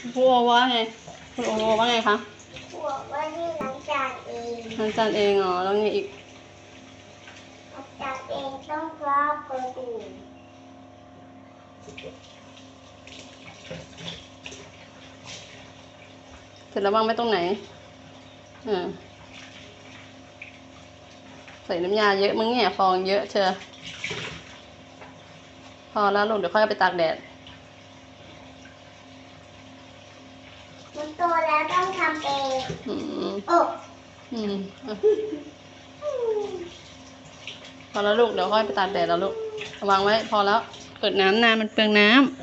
ครูโอว่าไงคุณโอว่าไงคะบอกว่านี่ล้างจานเองล้างจานเองเหรอแล้วไงอีกล้างจานเองต้องรอบคนอื่นเสร็จแล้ววางไว้ตรงไหนอ่าใส่น้ำยาเยอะมึงเนี่ยฟองเยอะเชียวพอแล้วลูกเดี๋ยวค่อยเอาไปตากแดด มันโตแล้วต้องทำเองอืมโอ้อืมอะพอแล้วลูกเดี๋ยวค่อยไปตากแดดแล้วลูกเอาวางไว้ พอแล้ว เปิดน้ำนานมันเปลืองน้ำ